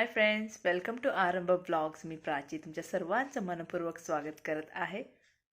Hi friends welcome to Arambh blogs मी प्राची तुमच्या सर्वांचं मनपूर्वक स्वागत करत आहे.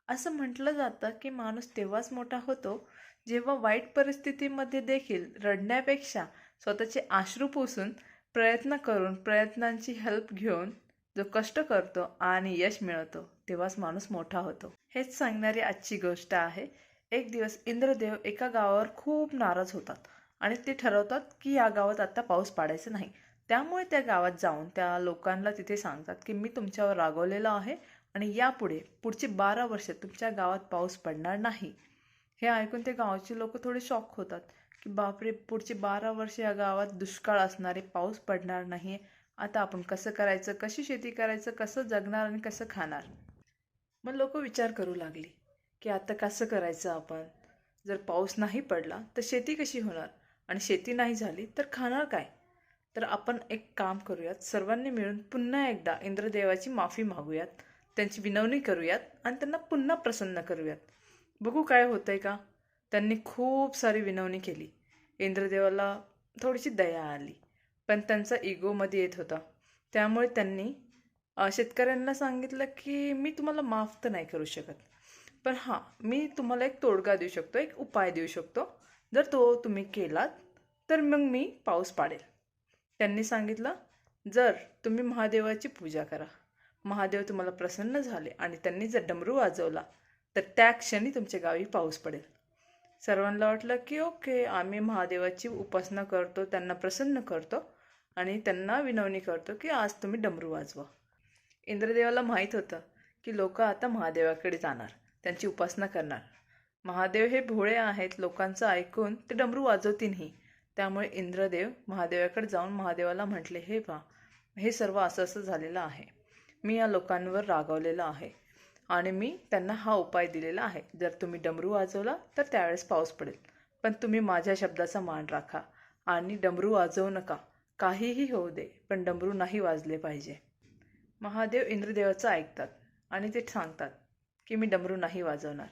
असं म्हटलं जातं की माणूस तेव्हाच मोठा होतो जेव्हा वाईट परिस्थितीमध्ये देखील रडण्यापेक्षा स्वतःचे आश्रू पुसून प्रयत्न करून प्रयत्नांची हेल्प घेऊन जो कष्ट करतो आणि यश मिळवतो तेव्हाच माणूस मोठा होतो. हेच सांगणारी आजची गोष्ट आहे. एक दिवस इंद्रदेव एका गावावर खूप नाराज होतात आणि ते ठरवतात की या गावात आता पाऊस पाडायचा नाही. त्यामुळे त्या गावात जाऊन त्या लोकांना तिथे सांगतात की मी तुमच्यावर रागवलेलं आहे आणि यापुढे पुढची बारा वर्ष तुमच्या गावात पाऊस पडणार नाही. हे ऐकून ते गावाचे लोक थोडे शॉक होतात की बापरे पुढची बारा वर्ष या गावात दुष्काळ असणारे पाऊस पडणार नाही आता आपण कसं करायचं कशी शेती करायचं कसं जगणार आणि कसं खाणार? मग लोक विचार करू लागली की आता कसं करायचं आपण? जर पाऊस नाही पडला तर शेती कशी होणार? आणि शेती नाही झाली तर खाणार काय? तर आपण एक काम करूयात. सर्वांनी मिळून पुन्हा एकदा इंद्रदेवाची माफी मागूयात. त्यांची विनवणी करूयात आणि त्यांना पुन्हा प्रसन्न करूयात. बघू काय होतंय का? त्यांनी खूप सारी विनवणी केली. इंद्रदेवाला थोडीशी दया आली पण त्यांचा इगोमध्ये येत होता. त्यामुळे त्यांनी शेतकऱ्यांना सांगितलं की मी तुम्हाला माफ तर नाही करू शकत पण हां मी तुम्हाला एक तोडगा देऊ शकतो एक उपाय देऊ शकतो. जर तो तुम्ही केलात तर मग मी पाऊस पाडेल. त्यांनी सांगितलं जर तुम्ही महादेवाची पूजा करा. महादेव तुम्हाला प्रसन्न झाले आणि त्यांनी जर डमरू वाजवला तर त्या क्षणी तुमच्या गावी पाऊस पडेल. सर्वांना वाटलं की ओके आम्ही महादेवाची उपासना करतो त्यांना प्रसन्न करतो आणि त्यांना विनवणी करतो की आज तुम्ही डमरू वाजवा. इंद्रदेवाला माहीत होतं की लोक आता महादेवाकडे जाणार त्यांची उपासना करणार. महादेव हे भोळे आहेत लोकांचं ऐकून ते डमरू वाजवतीलही त्यामुळे इंद्रदेव महादेवाकडे जाऊन महादेवाला म्हटले हे पहा हे सर्व असं असं झालेलं आहे. मी या लोकांवर रागावलेलं आहे आणि मी त्यांना हा उपाय दिलेला आहे. जर तुम्ही डमरू वाजवला तर त्यावेळेस पाऊस पडेल. पण तुम्ही माझ्या शब्दाचा मान राखा आणि डमरू वाजवू नका. काहीही होऊ दे पण डमरू नाही वाजले पाहिजे. महादेव इंद्रदेवाचं ऐकतात आणि ते सांगतात की मी डमरू नाही वाजवणार.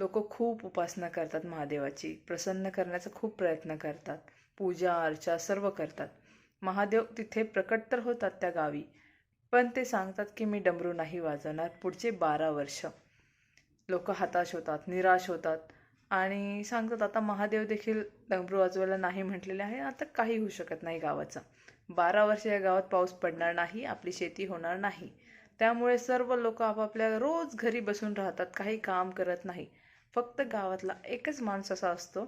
लोक खूप उपासना करतात महादेवाची प्रसन्न करण्याचा खूप प्रयत्न करतात. पूजा अर्चा सर्व करतात. महादेव तिथे प्रकट तर होतात त्या गावी पण ते सांगतात की मी डमरू नाही वाजवणार पुढचे बारा वर्ष. लोक हताश होतात निराश होतात आणि सांगतात आता महादेव देखील डमरू वाजवायला नाही म्हटलेले आहे आता काही होऊ शकत नाही गावाचं. बारा वर्ष या गावात पाऊस पडणार नाही आपली शेती होणार नाही. त्यामुळे सर्व लोक आपापल्या रोज घरी बसून राहतात काही काम करत नाही. फक्त गावातला एकच माणूस असा असतो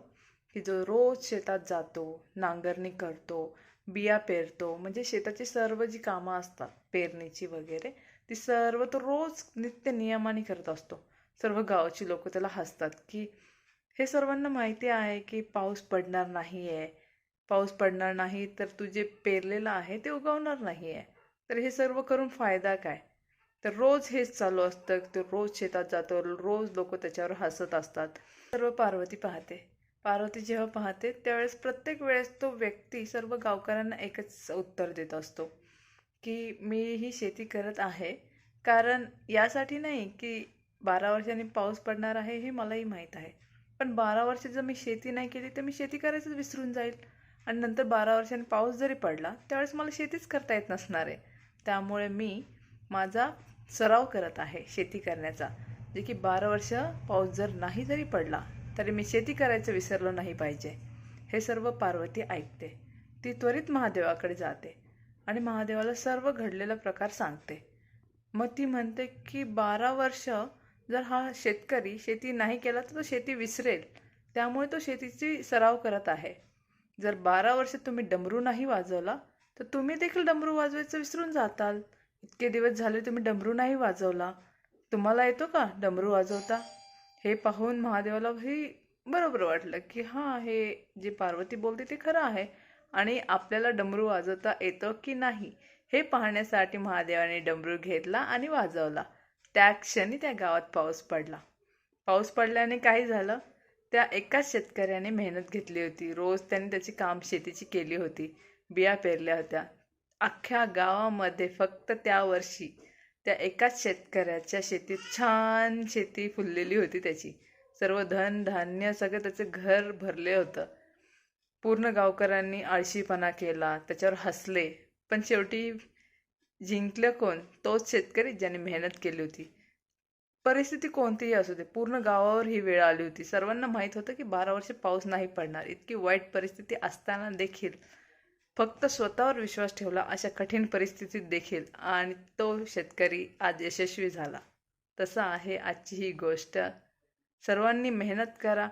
की जो रोज शेतात जातो नांगरणी करतो बिया पेरतो. म्हणजे शेताची सर्व जी कामं असतात पेरणीची वगैरे ती सर्व तो रोज नित्य नियमाने करत असतो. सर्व गावाची लोक त्याला हसतात की हे सर्वांना माहिती आहे की पाऊस पडणार नाही आहे पाऊस पडणार नाही तर तू जे पेरलेलं आहे ते उगवणार नाही आहे तर हे सर्व करून फायदा काय? तर रोज हेच चालू असतं तो रोज शेतात जातो रोज लोक त्याच्यावर हसत असतात. सर्व पार्वती पाहते. पार्वती जेव्हा पाहते त्यावेळेस प्रत्येक वेळेस तो व्यक्ती सर्व गावकऱ्यांना एकच उत्तर देत असतो की मी ही शेती करत आहे. कारण यासाठी नाही की बारा वर्षांनी पाऊस पडणार आहे हे मलाही माहीत आहे. पण बारा वर्ष जर मी शेती नाही केली तर मी शेती करायचंच विसरून जाईल. आणि नंतर बारा वर्षांनी पाऊस जरी पडला त्यावेळेस मला शेतीच करता येत नसणार आहे. त्यामुळे मी माझा सराव करत आहे शेती करण्याचा. जे की बारा वर्ष पाऊस जर नाही जरी पडला तरी मी शेती करायचं विसरलो नाही पाहिजे. हे सर्व पार्वती ऐकते. ती त्वरित महादेवाकडे जाते आणि महादेवाला सर्व घडलेला प्रकार सांगते. मग ती म्हणते की बारा वर्ष जर हा शेतकरी शेती नाही केला तर तो शेती विसरेल. त्यामुळे तो शेतीची सराव करत आहे. जर बारा वर्ष तुम्ही डमरू नाही वाजवला तर तुम्ही देखील डमरू वाजवायचं विसरून जाताल. इतके दिवस झाले तुम्ही डमरू नाही वाजवला. तुम्हाला येतो का? डमरू वाजवता? हे पाहून महादेवाला ही बरोबर वाटलं की हां हे जे पार्वती बोलते ते खरं आहे. आणि आपल्याला डमरू वाजवता येतं की नाही हे पाहण्यासाठी महादेवाने डमरू घेतला आणि वाजवला. त्या क्षणी त्या गावात पाऊस पडला. पाऊस पडल्याने काय झालं? त्या एकाच शेतकऱ्याने मेहनत घेतली होती. रोज त्याने त्याची काम शेतीची केली होती. बिया पेरल्या होत्या. अख्ख्या गावामध्ये फक्त त्या वर्षी त्या एकाच शेतकऱ्याच्या शेतीत छान शेती फुललेली होती त्याची. सर्व धन धान्य सगळं त्याचं घर भरले होतं. पूर्ण गावकऱ्यांनी आळशीपणा केला त्याच्यावर हसले. पण शेवटी जिंकलं कोण? तोच शेतकरी ज्याने मेहनत केली होती. परिस्थिती कोणतीही असू दे पूर्ण गावावर ही वेळ आली होती. सर्वांना माहीत होतं की बारा वर्ष पाऊस नाही पडणार. इतकी वाईट परिस्थिती असताना देखील फक्त स्वतःवर विश्वास ठेवला अशा कठीण परिस्थितीत देखील. आणि तो शेतकरी आज यशस्वी झाला. तसं आहे आजची ही गोष्ट. सर्वांनी मेहनत करा.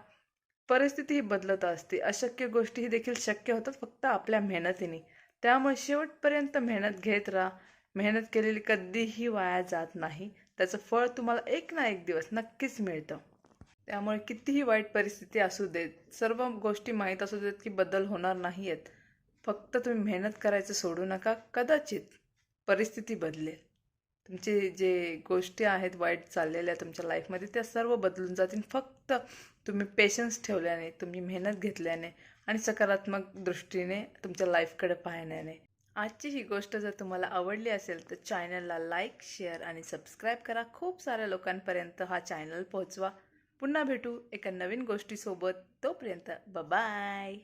परिस्थिती ही बदलत असते. अशक्य गोष्टी ही देखील शक्य होतात फक्त आपल्या मेहनतीने. त्यामुळे शेवटपर्यंत मेहनत घेत राहा. मेहनत केलेली कधीही वाया जात नाही. त्याचं फळ तुम्हाला एक ना एक दिवस नक्कीच मिळतं. त्यामुळे कितीही वाईट परिस्थिती असू देत सर्व गोष्टी माहीत असू देत की बदल होणार नाही आहेत फक्त तुम्ही मेहनत करायचं सोडू नका कदाचित परिस्थिती बदलेल. तुमचे जे गोष्टी आहेत वाईट चाललेल्या तुमच्या लाईफमध्ये त्या सर्व बदलून जातील. फक्त तुम्ही पेशन्स ठेवल्याने तुम्ही मेहनत घेतल्याने आणि सकारात्मक दृष्टीने तुमच्या लाईफकडे पाहण्याने. आजची ही गोष्ट जर तुम्हाला आवडली असेल तर चॅनलला लाईक शेअर आणि सबस्क्राईब करा. खूप साऱ्या लोकांपर्यंत हा चॅनल पोहोचवा. पुन्हा भेटू एका नवीन गोष्टीसोबत. तोपर्यंत बाय